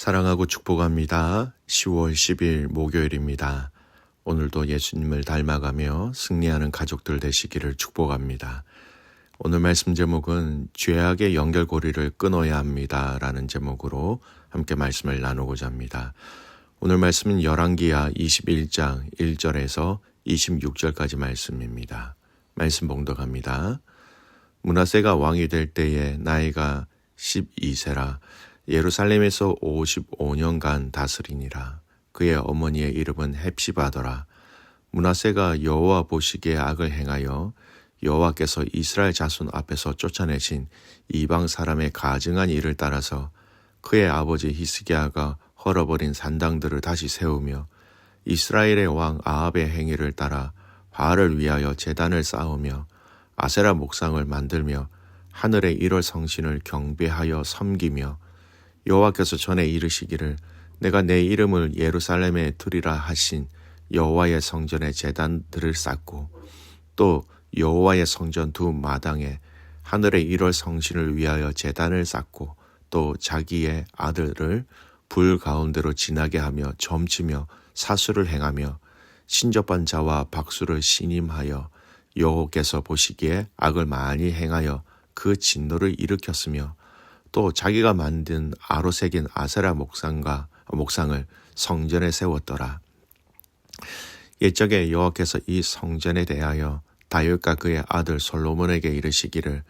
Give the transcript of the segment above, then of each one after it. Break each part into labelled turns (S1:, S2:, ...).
S1: 사랑하고 축복합니다. 10월 10일 목요일입니다. 오늘도 예수님을 닮아가며 승리하는 가족들 되시기를 축복합니다. 오늘 말씀 제목은 죄악의 연결고리를 끊어야 합니다. 라는 제목으로 함께 말씀을 나누고자 합니다. 오늘 말씀은 열왕기야 21장 1절에서 26절까지 말씀입니다. 말씀 봉독합니다. 문하세가 왕이 될 때에 나이가 12세라 예루살렘에서 55년간 다스리니라. 그의 어머니의 이름은 헵시바더라. 문하세가 여호와 보시기에 악을 행하여 여호와께서 이스라엘 자손 앞에서 쫓아내신 이방 사람의 가증한 일을 따라서 그의 아버지 히스기야가 헐어버린 산당들을 다시 세우며 이스라엘의 왕 아합의 행위를 따라 바알을 위하여 재단을 쌓으며 아세라 목상을 만들며 하늘의 일월 성신을 경배하여 섬기며 여호와께서 전에 이르시기를 내가 내 이름을 예루살렘에 두리라 하신 여호와의 성전에 제단들을 쌓고 또 여호와의 성전 두 마당에 하늘의 일월 성신을 위하여 제단을 쌓고 또 자기의 아들을 불 가운데로 지나게 하며 점치며 사수를 행하며 신접한 자와 박수를 신임하여 여호께서 보시기에 악을 많이 행하여 그 진노를 일으켰으며 또 자기가 만든 아로색인 아세라 목상과 목상을 성전에 세웠더라. 옛적에 여호와께서 이 성전에 대하여 다윗과 그의 아들 솔로몬에게 이르시기를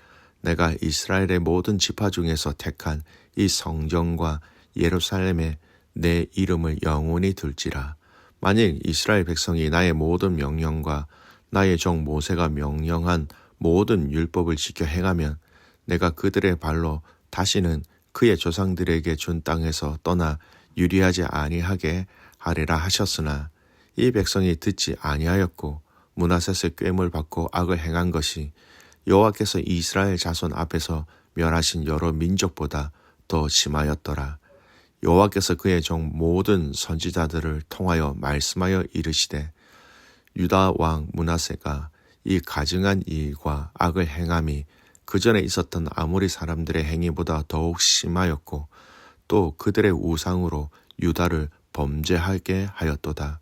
S1: 내가 이스라엘의 모든 지파 중에서 택한 이 성전과 예루살렘에 내 이름을 영원히 둘지라. 만일 이스라엘 백성이 나의 모든 명령과 나의 종 모세가 명령한 모든 율법을 지켜 행하면 내가 그들의 발로 다시는 그의 조상들에게 준 땅에서 떠나 유리하지 아니하게 하리라 하셨으나 이 백성이 듣지 아니하였고 문하셋의 꿰물 받고 악을 행한 것이 여호와께서 이스라엘 자손 앞에서 멸하신 여러 민족보다 더 심하였더라. 여호와께서 그의 종 모든 선지자들을 통하여 말씀하여 이르시되 유다 왕 문하세가 이 가증한 일과 악을 행함이 그 전에 있었던 아모리 사람들의 행위보다 더욱 심하였고 또 그들의 우상으로 유다를 범죄하게 하였도다.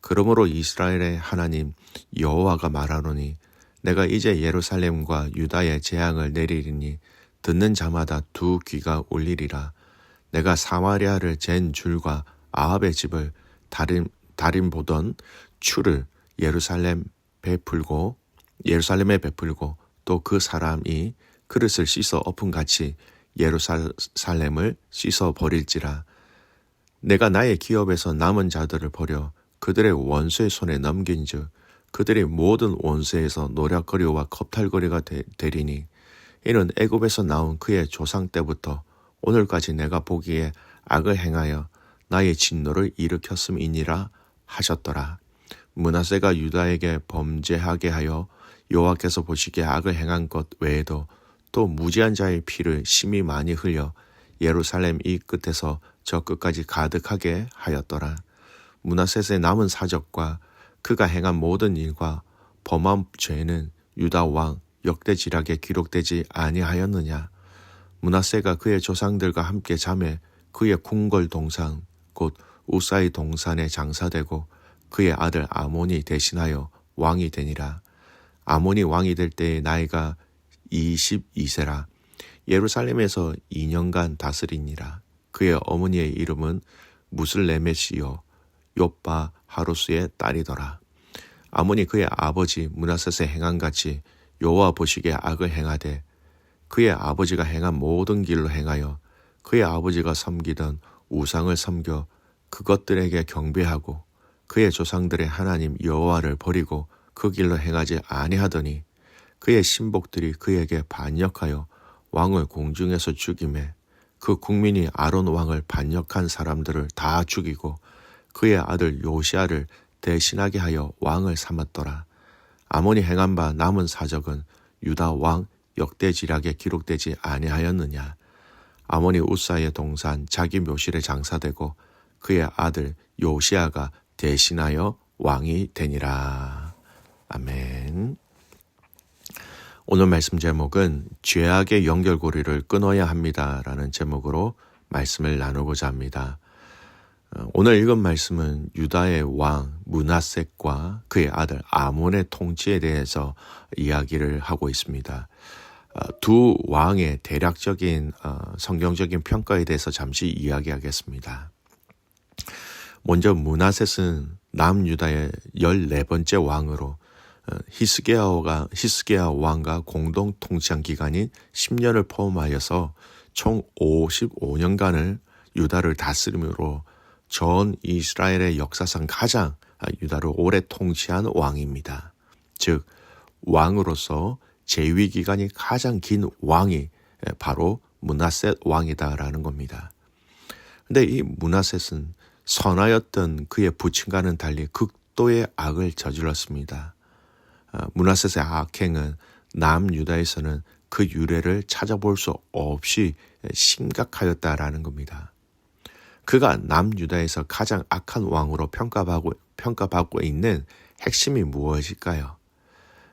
S1: 그러므로 이스라엘의 하나님 여호와가 말하노니 내가 이제 예루살렘과 유다의 재앙을 내리리니 듣는 자마다 두 귀가 울리리라. 내가 사마리아를 잰 줄과 아합의 집을 다림, 다림 보던 추를 예루살렘 베풀고 예루살렘에 베풀고 또 그 사람이 그릇을 씻어 엎은 같이 예루살렘을 씻어 버릴지라 내가 나의 기업에서 남은 자들을 버려 그들의 원수의 손에 넘긴즉 그들의 모든 원수에서 노략거리와 겁탈거리가 되, 리니 이는 애굽에서 나온 그의 조상 때부터 오늘까지 내가 보기에 악을 행하여 나의 진노를 일으켰음이니라 하셨더라. 문하세가 유다에게 범죄하게 하여 여호와께서 보시기에 악을 행한 것 외에도 또 무지한 자의 피를 심히 많이 흘려 예루살렘 이 끝에서 저 끝까지 가득하게 하였더라. 문하셋의 남은 사적과 그가 행한 모든 일과 범한 죄는 유다 왕 역대지락에 기록되지 아니하였느냐. 문하세가 그의 조상들과 함께 잠에 그의 궁궐 동산 곧 우사의 동산에 장사되고 그의 아들 아몬이 대신하여 왕이 되니라. 아몬이 왕이 될 때의 나이가 22세라 예루살렘에서 2년간 다스리니라. 그의 어머니의 이름은 무슬레메시요 요빠 하루스의 딸이더라. 아몬이 그의 아버지 문하셋의 행한같이 여호와 보시기에 악을 행하되 그의 아버지가 행한 모든 길로 행하여 그의 아버지가 섬기던 우상을 섬겨 그것들에게 경배하고 그의 조상들의 하나님 여호와를 버리고 그 길로 행하지 아니하더니 그의 신복들이 그에게 반역하여 왕을 공중에서 죽임에 그 국민이 아론 왕을 반역한 사람들을 다 죽이고 그의 아들 요시아를 대신하게 하여 왕을 삼았더라. 아몬이 행한 바 남은 사적은 유다 왕 역대지략에 기록되지 아니하였느냐. 아몬이 우사의 동산 자기 묘실에 장사되고 그의 아들 요시아가 대신하여 왕이 되니라. 아멘. 오늘 말씀 제목은 죄악의 연결고리를 끊어야 합니다. 라는 제목으로 말씀을 나누고자 합니다. 어, 오늘 읽은 말씀은 유다의 왕 문하셋과 그의 아들 아몬의 통치에 대해서 이야기를 하고 있습니다. 어, 두 왕의 대략적인 어, 성경적인 평가에 대해서 잠시 이야기하겠습니다. 먼저 문하셋은 남유다의 14번째 왕으로 히스게야가 히스게야 왕과 공동 통치한 기간인 10년을 포함하여서 총 55년간을 유다를 다스림으로 전 이스라엘의 역사상 가장 유다를 오래 통치한 왕입니다. 즉 왕으로서 재위 기간이 가장 긴 왕이 바로 문하셋 왕이다라는 겁니다. 근데 이 문하셋은 선하였던 그의 부친과는 달리 극도의 악을 저질렀습니다. 아, 문하셋의 악행은 남유다에서는 그 유래를 찾아볼 수 없이 심각하였다라는 겁니다. 그가 남유다에서 가장 악한 왕으로 평가받고, 평가받고 있는 핵심이 무엇일까요?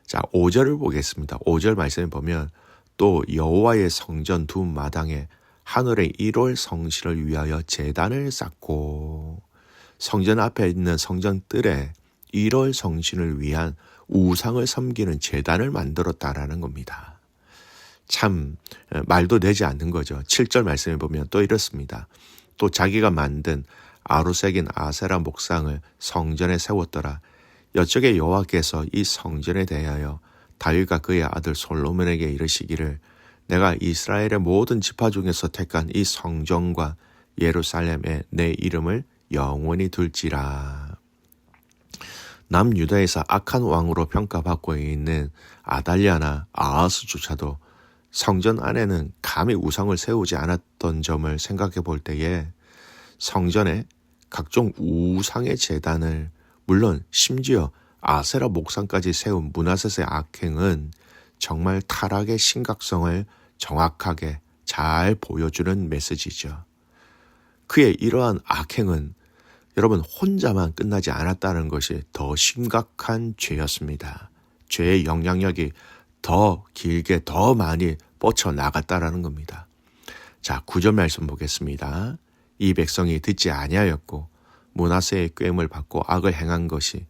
S1: 자, 5절을 보겠습니다. 5절 말씀을 보면 또 여호와의 성전 두 마당에 하늘의 1월 성실을 위하여 재단을 쌓고 성전 앞에 있는 성전 뜰에 1월 성신을 위한 우상을 섬기는 재단을 만들었다라는 겁니다. 참 말도 되지 않는 거죠. 7절 말씀을 보면 또 이렇습니다. 또 자기가 만든 아루색인 아세라 목상을 성전에 세웠더라. 여쪽에 여호와께서 이 성전에 대하여 다윗과 그의 아들 솔로몬에게 이르시기를 내가 이스라엘의 모든 지파 중에서 택한 이 성전과 예루살렘에 내 이름을 영원히 둘지라. 남유다에서 악한 왕으로 평가받고 있는 아달리아나 아하스조차도 성전 안에는 감히 우상을 세우지 않았던 점을 생각해 볼 때에 성전에 각종 우상의 재단을 물론 심지어 아세라 목상까지 세운 문하셋의 악행은 정말 타락의 심각성을 정확하게 잘 보여주는 메시지죠. 그의 이러한 악행은 여러분 혼자만 끝나지 않았다는 것이 더 심각한 죄였습니다. 죄의 영향력이 더 길게 더 많이 뻗쳐 나갔다라는 겁니다. 자, 구절 말씀 보겠습니다. 이 백성이 듣지 아니하였고 문하세의 꾀임을 받고 악을 행한 것이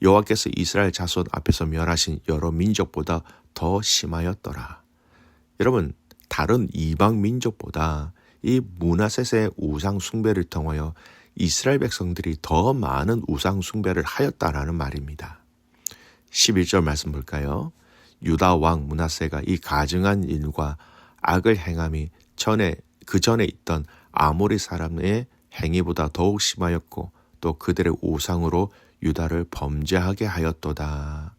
S1: 여호와께서 이스라엘 자손 앞에서 멸하신 여러 민족보다 더 심하였더라. 여러분, 다른 이방 민족보다 이 문하셋의 우상 숭배를 통하여 이스라엘 백성들이 더 많은 우상 숭배를 하였다라는 말입니다. 11절 말씀 볼까요? 유다 왕 문하세가 이 가증한 일과 악을 행함이 전에 그 전에 있던 아모리 사람의 행위보다 더욱 심하였고 또 그들의 우상으로 유다를 범죄하게 하였도다.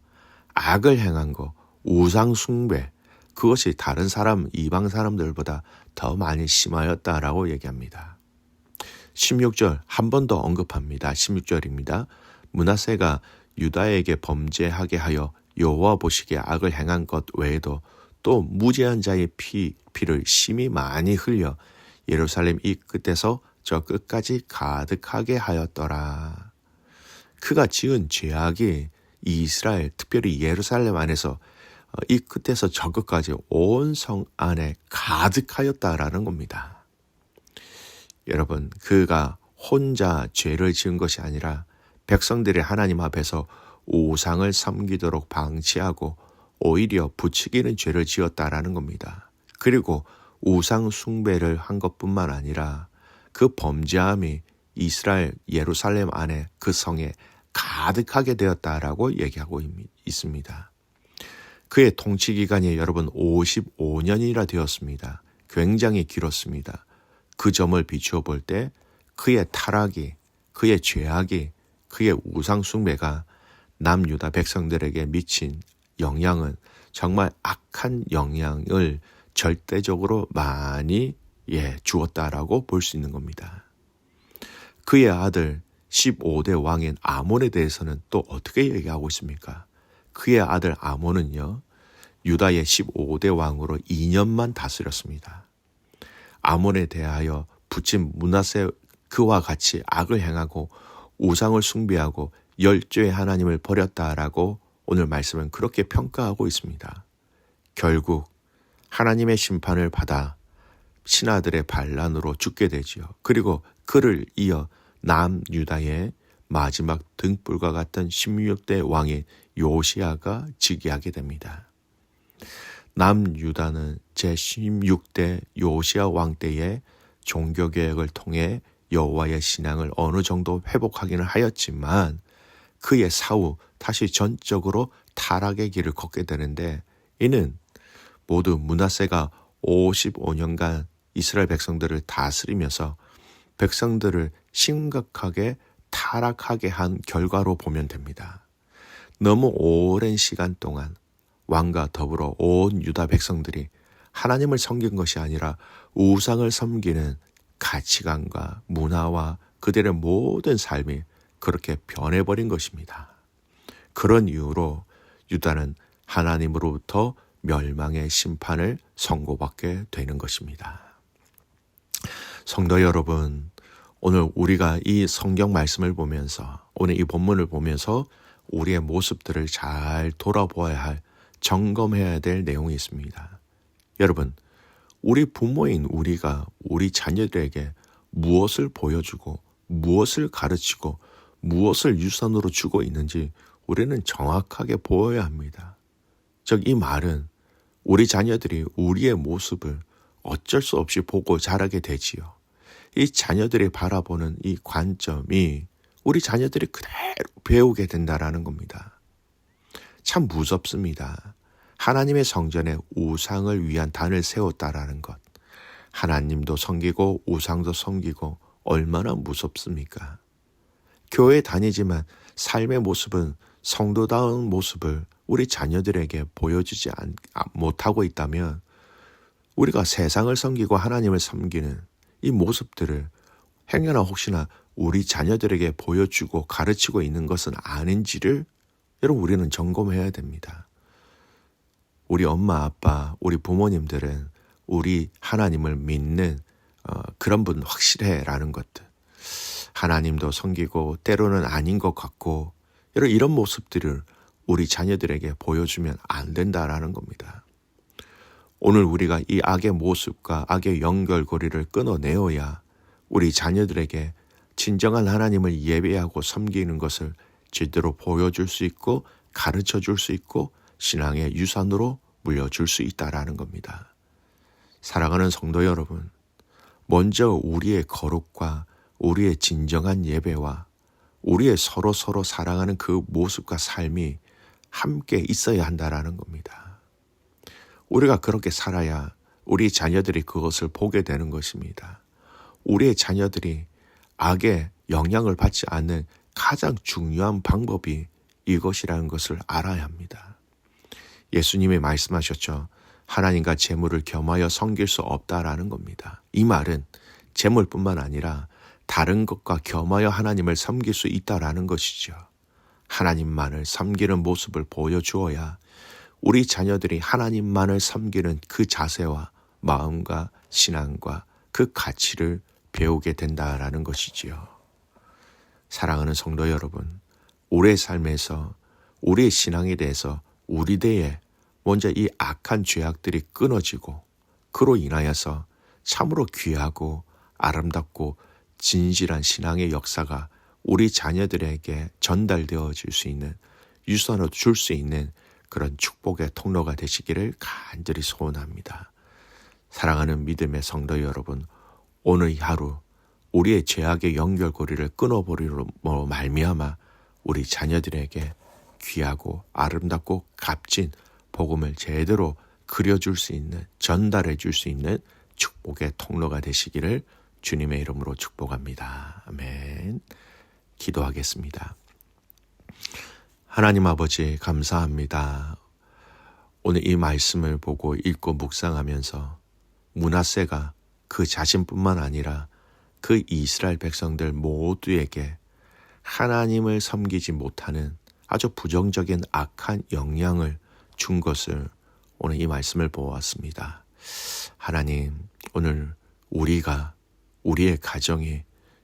S1: 악을 행한 거, 우상 숭배, 그것이 다른 사람, 이방 사람들보다 더 많이 심하였다라고 얘기합니다. 16절 한 번 더 언급합니다. 16절입니다. 문하세가 유다에게 범죄하게 하여 여호와 보시기에 악을 행한 것 외에도 또 무죄한 자의 피, 피를 심히 많이 흘려 예루살렘 이 끝에서 저 끝까지 가득하게 하였더라. 그가 지은 죄악이 이스라엘, 특별히 예루살렘 안에서 어, 이 끝에서 저 끝까지 온 성 안에 가득하였다라는 겁니다. 여러분, 그가 혼자 죄를 지은 것이 아니라 백성들이 하나님 앞에서 우상을 섬기도록 방치하고 오히려 부추기는 죄를 지었다라는 겁니다. 그리고 우상 숭배를 한 것뿐만 아니라 그 범죄함이 이스라엘 예루살렘 안에 그 성에 가득하게 되었다라고 얘기하고 있습니다. 그의 통치 기간이 여러분 55년이라 되었습니다. 굉장히 길었습니다. 그 점을 비추어 볼 때 그의 타락이, 그의 죄악이, 그의 우상 숭배가 남유다 백성들에게 미친 영향은 정말 악한 영향을 절대적으로 많이 예, 주었다라고 볼 수 있는 겁니다. 그의 아들 15대 왕인 아몬에 대해서는 또 어떻게 얘기하고 있습니까? 그의 아들 아몬은요, 유다의 15대 왕으로 2년만 다스렸습니다. 아몬에 대하여 붙인 문하세 그와 같이 악을 행하고 우상을 숭배하고 열조의 하나님을 버렸다라고 오늘 말씀은 그렇게 평가하고 있습니다. 결국 하나님의 심판을 받아 신하들의 반란으로 죽게 되지요. 그리고 그를 이어 남유다의 마지막 등불과 같은 16대 왕인 요시아가 즉위하게 됩니다. 남유다는 제16대 요시아 왕 때의 종교 개혁을 통해 여호와의 신앙을 어느 정도 회복하기는 하였지만 그의 사후 다시 전적으로 타락의 길을 걷게 되는데 이는 모두 문하세가 55년간 이스라엘 백성들을 다스리면서 백성들을 심각하게 타락하게 한 결과로 보면 됩니다. 너무 오랜 시간 동안 왕과 더불어 온 유다 백성들이 하나님을 섬긴 것이 아니라 우상을 섬기는 가치관과 문화와 그들의 모든 삶이 그렇게 변해버린 것입니다. 그런 이유로 유다는 하나님으로부터 멸망의 심판을 선고받게 되는 것입니다. 성도 여러분, 오늘 우리가 이 성경 말씀을 보면서, 오늘 이 본문을 보면서 우리의 모습들을 잘 돌아보아야 할, 점검해야 될 내용이 있습니다. 여러분, 우리 부모인 우리가 우리 자녀들에게 무엇을 보여주고, 무엇을 가르치고, 무엇을 유산으로 주고 있는지 우리는 정확하게 보여야 합니다. 즉, 이 말은 우리 자녀들이 우리의 모습을 어쩔 수 없이 보고 자라게 되지요. 이 자녀들이 바라보는 이 관점이 우리 자녀들이 그대로 배우게 된다라는 겁니다. 참 무섭습니다. 하나님의 성전에 우상을 위한 단을 세웠다라는 것. 하나님도 섬기고 우상도 섬기고 얼마나 무섭습니까? 교회 다니지만 삶의 모습은 성도다운 모습을 우리 자녀들에게 보여주지 아, 못하고 있다면 우리가 세상을 섬기고 하나님을 섬기는 이 모습들을 행여나 혹시나 우리 자녀들에게 보여주고 가르치고 있는 것은 아닌지를 여러분 우리는 점검해야 됩니다. 우리 엄마 아빠 우리 부모님들은 우리 하나님을 믿는 어, 그런 분 확실해라는 것들 하나님도 섬기고 때로는 아닌 것 같고 여러 이런 모습들을 우리 자녀들에게 보여주면 안 된다라는 겁니다. 오늘 우리가 이 악의 모습과 악의 연결고리를 끊어내어야 우리 자녀들에게 진정한 하나님을 예배하고 섬기는 것을 제대로 보여줄 수 있고 가르쳐 줄 수 있고 신앙의 유산으로 물려줄 수 있다라는 겁니다. 사랑하는 성도 여러분, 먼저 우리의 거룩과 우리의 진정한 예배와 우리의 서로 서로 사랑하는 그 모습과 삶이 함께 있어야 한다라는 겁니다. 우리가 그렇게 살아야 우리 자녀들이 그것을 보게 되는 것입니다. 우리의 자녀들이 악의 영향을 받지 않는 가장 중요한 방법이 이것이라는 것을 알아야 합니다. 예수님이 말씀하셨죠. 하나님과 재물을 겸하여 섬길 수 없다라는 겁니다. 이 말은 재물뿐만 아니라 다른 것과 겸하여 하나님을 섬길 수 있다라는 것이죠. 하나님만을 섬기는 모습을 보여주어야 우리 자녀들이 하나님만을 섬기는 그 자세와 마음과 신앙과 그 가치를 배우게 된다라는 것이지요. 사랑하는 성도 여러분, 우리의 삶에서 우리의 신앙에 대해서 우리 대에 먼저 이 악한 죄악들이 끊어지고 그로 인하여서 참으로 귀하고 아름답고 진실한 신앙의 역사가 우리 자녀들에게 전달되어질 수 있는 유산으로 줄 수 있는 그런 축복의 통로가 되시기를 간절히 소원합니다. 사랑하는 믿음의 성도 여러분, 오늘 하루 우리의 죄악의 연결고리를 끊어버리로 말미암아 우리 자녀들에게 귀하고 아름답고 값진 복음을 제대로 그려줄 수 있는 전달해 줄 수 있는 축복의 통로가 되시기를 주님의 이름으로 축복합니다. 아멘. 기도하겠습니다. 하나님 아버지 감사합니다. 오늘 이 말씀을 보고 읽고 묵상하면서 문하세가 그 자신뿐만 아니라 그 이스라엘 백성들 모두에게 하나님을 섬기지 못하는 아주 부정적인 악한 영향을 준 것을 오늘 이 말씀을 보았습니다. 하나님, 오늘 우리가, 우리의 가정이,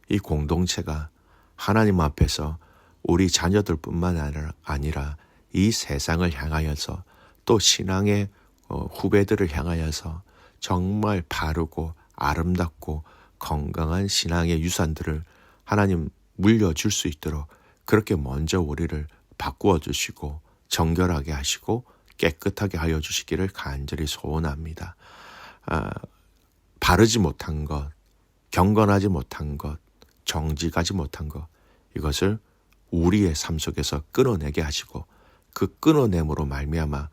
S1: 이 공동체가 하나님 앞에서 우리 자녀들 뿐만 아니라 이 세상을 향하여서 또 신앙의 어, 후배들을 향하여서 정말 바르고 아름답고 건강한 신앙의 유산들을 하나님 물려줄 수 있도록 그렇게 먼저 우리를 바꾸어 주시고 정결하게 하시고 깨끗하게 하여 주시기를 간절히 소원합니다. 아, 바르지 못한 것, 경건하지 못한 것, 정직하지 못한 것, 이것을 우리의 삶 속에서 끊어내게 하시고 그 끊어냄으로 말미암아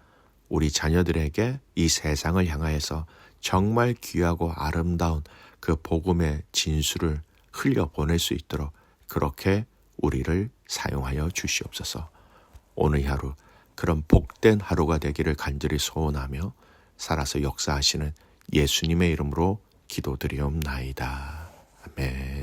S1: 우리 자녀들에게 이 세상을 향하여서 정말 귀하고 아름다운 그 복음의 진수를 흘려 보낼 수 있도록 그렇게 우리를 사용하여 주시옵소서. 오늘 하루 그런 복된 하루가 되기를 간절히 소원하며 살아서 역사하시는 예수님의 이름으로 기도드리옵나이다. 아멘.